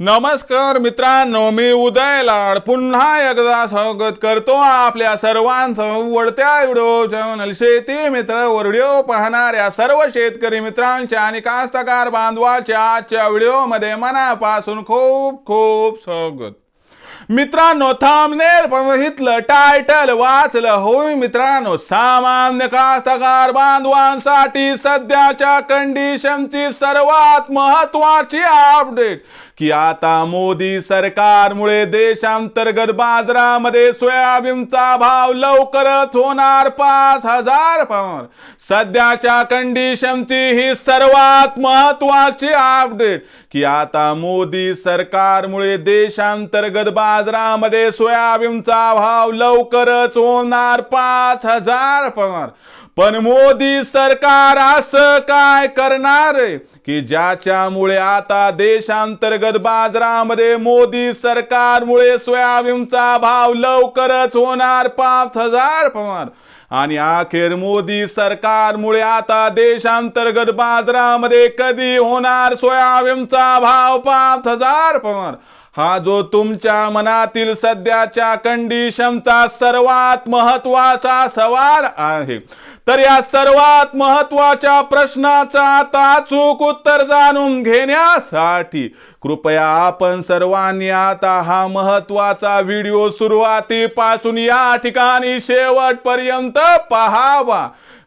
नमस्कार मित्रांनो मी उदय लाड. पुन्हा एकदा स्वागत करतो आपल्या सर्वांचं वडत्या व्हिडिओ चॅनल शेती मित्र व्हिडिओ पाहणाऱ्या सर्व शेतकरी मित्रांच्या आणि कास्तकार बांधवाच्या आजच्या व्हिडिओमध्ये मनापासून खूप खूप स्वागत. मित्रांनो थांबनेल बघितलं टायटल वाचलं. होय मित्रांनो सामान्य कास्तकार बांधवांसाठी सध्याच्या कंडिशनची सर्वात महत्वाची अपडेट की आता मोदी सरकारमुळे देशांतर्गत बाजारामध्ये सोयाबीनचा भाव लवकरच होणार पाच हजार पाऊंड सध्याच्या कंडिशनची ही सर्वात महत्वाची अपडेट की आता मोदी सरकारमुळे देशांतर्गत बाजारामध्ये सोयाबीनचा भाव लवकरच होणार पाच हजार पाऊंड पण मोदी सरकार असं काय करणार आहे? की ज्याच्यामुळे आता देशांतर्गत बाजारामध्ये मोदी सरकारमुळे सोयाबीनचा भाव लवकरच होणार पाच हजार पवार. आणि अखेर मोदी सरकारमुळे आता देशांतर्गत बाजारामध्ये कधी होणार सोयाबीनचा भाव पाच हजार पवार. हा जो तुमच्या मनातील सध्याच्या कंडिशनचा सर्वात महत्त्वाचा सवाल आहे. तर या सर्वात महत्त्वाच्या प्रश्नाचा आता अचूक उत्तर जाणून घेण्यासाठी कृपया आपण सर्वांनी आता हा महत्त्वाचा व्हिडिओ सुरुवातीपासून या ठिकाणी शेवटपर्यंत पहावा.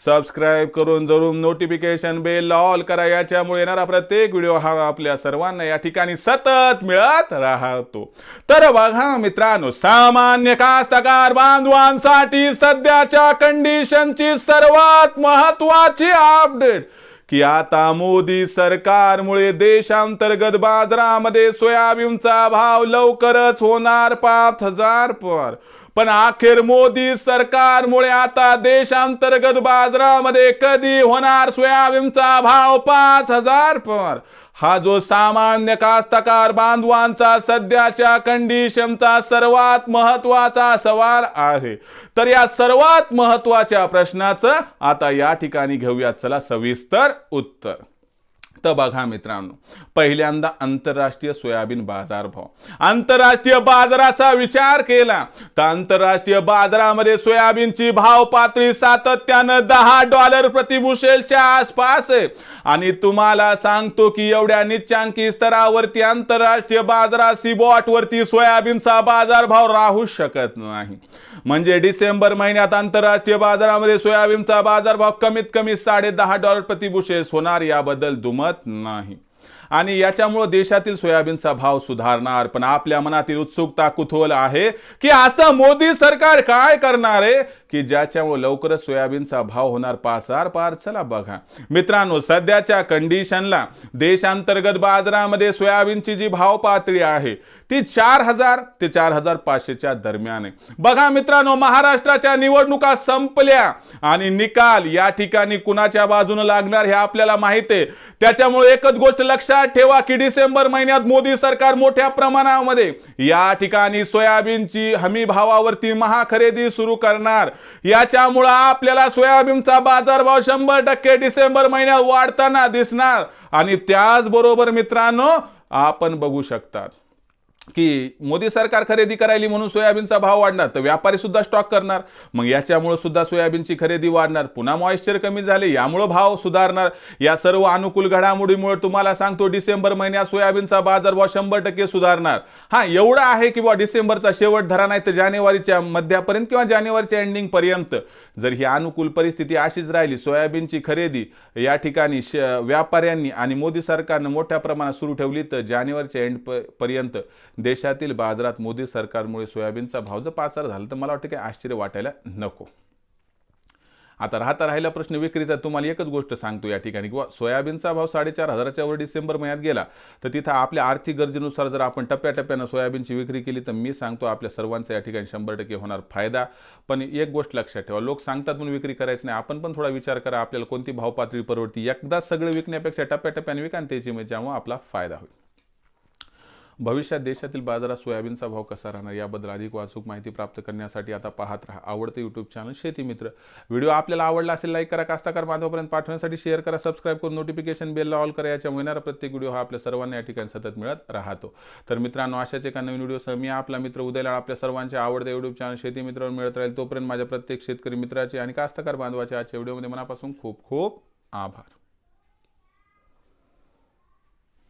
सबस्क्राईब करून जरूर नोटिफिकेशन बेल ऑल करा. याच्यामुळे येणारा प्रत्येक व्हिडिओ हा आपल्या सर्वांना या ठिकाणी सतत मिळत राहतो. तर बघा मित्रांनो सामान्य कास्तकार बांधवांसाठी सध्याच्या कंडिशनची सर्वात महत्वाची अपडेट की आता मोदी सरकारमुळे देशांतर्गत बाजारामध्ये सोयाबीनचा भाव लवकरच होणार पाच हजार पर. पण अखेर मोदी सरकारमुळे आता देशांतर्गत बाजारामध्ये कधी होणार सोयाबीनचा भाव पाच हजार पर? हा जो सामान्य कास्तकार बांधवांचा सध्याच्या कंडिशनचा सर्वात महत्त्वाचा सवाल आहे. तर या सर्वात महत्त्वाच्या प्रश्नाचं आता या ठिकाणी घेऊयात. चला सविस्तर उत्तर. तर बघा मित्रांनो पहिल्यांदा आंतरराष्ट्रीय सोयाबीन बाजार भाव. आंतरराष्ट्रीय बाजाराचा विचार केला तर आंतरराष्ट्रीय बाजारामध्ये सोयाबीनची भाव पातळी सातत्यानं दहा डॉलर प्रतिबुशेलच्या आसपास आहे. आणि तुम्हाला सांगतो की एवढ्या निच्चांकी स्तरावरती आंतरराष्ट्रीय बाजारात सिबॉटवरती सोयाबीनचा बाजारभाव राहू शकत नाही. म्हणजे डिसेंबर महिन्यात आंतरराष्ट्रीय बाजारामध्ये सोयाबीनचा बाजारभाव कमीत कमी साडे दहा डॉलर प्रतिबुशेस होणार याबद्दल दुमत नाही. आणि याच्यामुळे देशातील सोयाबीनचा भाव सुधारणार पण आपल्या मनातील उत्सुकता कुतूहल आहे की असं मोदी सरकार काय करणार आहे? की ज्याच्यामुळे लवकरच सोयाबीनचा भाव होणार पाच हजार पार. चला बघा. मित्रांनो सध्याच्या कंडिशनला देशांतर्गत बाजारामध्ये सोयाबीनची जी भाव पातळी आहे ती चार हजार ते चार हजार पाचशेच्या दरम्यान आहे. बघा मित्रांनो महाराष्ट्राच्या निवडणुका संपल्या आणि निकाल या ठिकाणी कुणाच्या बाजूने लागणार हे आपल्याला माहिती आहे. त्याच्यामुळे एकच गोष्ट लक्षात ठेवा की डिसेंबर महिन्यात मोदी सरकार मोठ्या प्रमाणामध्ये या ठिकाणी सोयाबीनची हमी भावावरती महाखरेदी सुरू करणार. याच्यामुळं आपल्याला सोयाबीनचा बाजारभाव शंभर टक्के डिसेंबर महिन्यात वाढताना दिसणार. आणि त्याचबरोबर मित्रांनो आपण बघू शकतात. की मोदी सरकार खरेदी करायली म्हणून सोयाबीनचा भाव वाढणार तर व्यापारी सुद्धा स्टॉक करणार. मग याच्यामुळे सुद्धा सोयाबीनची खरेदी वाढणार. पुन्हा मॉइश्चर कमी झाले यामुळे भाव सुधारणार. या सर्व अनुकूल घडामोडीमुळे तुम्हाला सांगतो डिसेंबर महिन्यात सोयाबीनचा बाजारभाव शंभर टक्के सुधारणार. हा एवढा आहे की बा डिसेंबरचा शेवट धरा नाही तर जानेवारीच्या मध्यापर्यंत किंवा जानेवारीच्या एंडिंग पर्यंत. जर ही अनुकूल परिस्थिती अशीच राहिली सोयाबीनची खरेदी या ठिकाणी व्यापाऱ्यांनी आणि मोदी सरकारनं मोठ्या प्रमाणात सुरू ठेवली तर जानेवारीच्या एंड पर्यंत देशातील बाजारात मोदी सरकारमुळे सोयाबीनचा भाव जर पाच हजार झाला तर मला वाटतं काही आश्चर्य वाटायला नको. आता राहता राहिला प्रश्न विक्रीचा. तुम्हाला एकच गोष्ट सांगतो या ठिकाणी किंवा सोयाबीनचा भाव साडेचार हजाराच्या वर डिसेंबर महिन्यात गेला तर तिथं आपल्या आर्थिक गरजेनुसार जर आपण टप्प्याटप्प्यानं सोयाबीनची विक्री केली तर मी सांगतो आपल्या सर्वांचा या ठिकाणी शंभर टक्के होणार फायदा. पण एक गोष्ट लक्षात ठेवा लोक सांगतात म्हणून विक्री करायची नाही. आपण पण थोडा विचार करा आपल्याला कोणती भाव पातळी परवडती. एकदा सगळं विकण्यापेक्षा टप्प्याटप्प्याने विकान त्याची म्हणजे आपला फायदा होईल. भविष्यात देशातील बाजारात सोयाबीनचा भाव कसा राहणार? याबद्दल अधिक वाचूक माहिती प्राप्त करण्यासाठी आता पाहत राहा. आवडते यूट्यूब चॅनल शेती मित्र. व्हिडिओ आपल्याला आवडला असेल लाईक करा. कास्ताकार बांधवापर्यंत पाठवण्यासाठी शेअर करा. सबस्क्राईब करून नोटिफिकेशन बेलला ऑल करा. याच्या मिळणारा प्रत्येक व्हिडिओ हा आपल्या सर्वांना या ठिकाणी सतत मिळत राहतो. तर मित्रांनो अशाच एका नवीन व्हिडिओ मी आपला मित्र उदयला आपल्या सर्वांच्या आवडते यूट्यूब चॅनल शेती मित्रावर मिळत राहील. तोपर्यंत माझ्या प्रत्येक शेतकरी मित्राचे आणि कास्तकार बांधवाचे आजच्या व्हिडिओमध्ये मनापासून खूप खूप आभार.